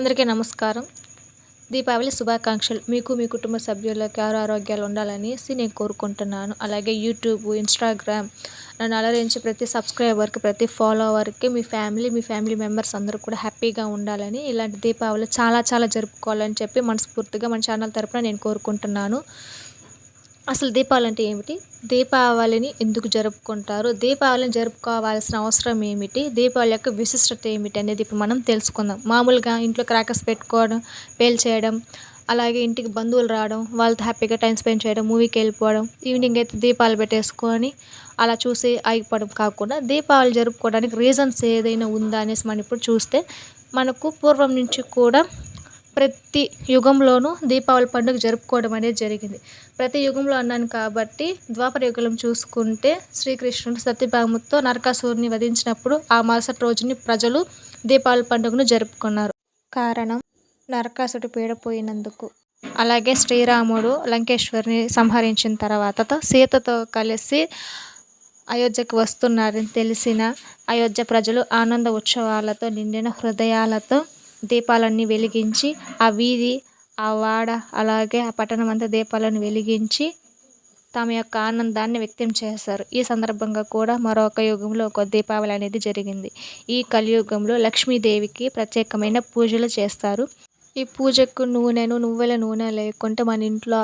అందరికీ నమస్కారం. దీపావళి శుభాకాంక్షలు. మీకు మీ కుటుంబ సభ్యులకి ఆరు ఆరోగ్యాలు ఉండాలనేసి నేను కోరుకుంటున్నాను. అలాగే యూట్యూబ్ ఇన్స్టాగ్రామ్ నన్ను అలరించి ప్రతి సబ్స్క్రైబర్కి ప్రతి ఫాలోవర్కి మీ ఫ్యామిలీ మీ ఫ్యామిలీ మెంబర్స్ అందరూ కూడా హ్యాపీగా ఉండాలని ఇలాంటి దీపావళి చాలా చాలా జరుపుకోవాలని చెప్పి మనస్ఫూర్తిగా మన ఛానల్ తరపున నేను కోరుకుంటున్నాను. అసలు దీపావళి అంటే ఏమిటి? దీపావళిని ఎందుకు జరుపుకుంటారు? దీపావళిని జరుపుకోవాల్సిన అవసరం ఏమిటి? దీపావళి యొక్క విశిష్టత ఏమిటి అనేది ఇప్పుడు మనం తెలుసుకుందాం. మామూలుగా ఇంట్లో క్రాకర్స్ పెట్టుకోవడం పేల్చేయడం అలాగే ఇంటికి బంధువులు రావడం వాళ్ళతో హ్యాపీగా టైం స్పెండ్ చేయడం మూవీకి వెళ్ళిపోవడం ఈవినింగ్ అయితే దీపాలు పెట్టేసుకొని అలా చూసి ఆగిపోవడం కాకుండా దీపావళి జరుపుకోవడానికి రీజన్స్ ఏదైనా ఉందా అనేసి మనం ఇప్పుడు చూస్తే మనకు పూర్వం నుంచి కూడా ప్రతి యుగంలోనూ దీపావళి పండుగ జరుపుకోవడం అనేది జరిగింది. ప్రతి యుగంలో అన్నాను కాబట్టి ద్వాపర యుగం చూసుకుంటే శ్రీకృష్ణుడు సత్యభామతో నరకాసురుని వధించినప్పుడు ఆ మరుసటి రోజుని ప్రజలు దీపావళి పండుగను జరుపుకున్నారు. కారణం? నరకాసుడు పీడపోయినందుకు అలాగే శ్రీరాముడు లంకేశ్వరిని సంహరించిన తర్వాత సీతతో కలిసి అయోధ్యకు వస్తున్నారని తెలిసిన అయోధ్య ప్రజలు ఆనంద ఉత్సవాలతో నిండిన హృదయాలతో దీపాలన్నీ వెలిగించి ఆ వీధి ఆ వాడ అలాగే ఆ పట్టణం అంతా దీపాలను వెలిగించి తమ యొక్క ఆనందాన్ని వ్యక్తం చేస్తారు ఈ సందర్భంగా కూడా మరొక యుగంలో ఒక దీపావళి అనేది జరిగింది. ఈ కలియుగంలో లక్ష్మీదేవికి ప్రత్యేకమైన పూజలు చేస్తారు. ఈ పూజకు నూనెను నువ్వుల నూనె లేకుంటే మన ఇంట్లో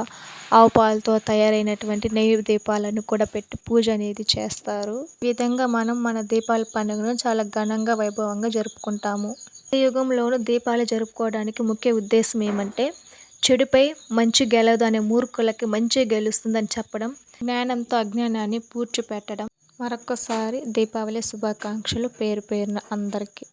ఆవు పాలతో తయారైనటువంటి నెయ్యి దీపాలను కూడా పెట్టి పూజ అనేది చేస్తారు. ఈ విధంగా మనం మన దీపావళి పండుగను చాలా ఘనంగా వైభవంగా జరుపుకుంటాము. యుగంలోనూ దీపాలు జరుపుకోవడానికి ముఖ్య ఉద్దేశం ఏమంటే చెడుపై మంచి గెలదు అనే మూర్ఖులకి మంచి గెలుస్తుందని చెప్పడం జ్ఞానంతో అజ్ఞానాన్ని పూడ్చిపెట్టడం. మరొకసారి దీపావళి శుభాకాంక్షలు పేరు పేరున అందరికీ.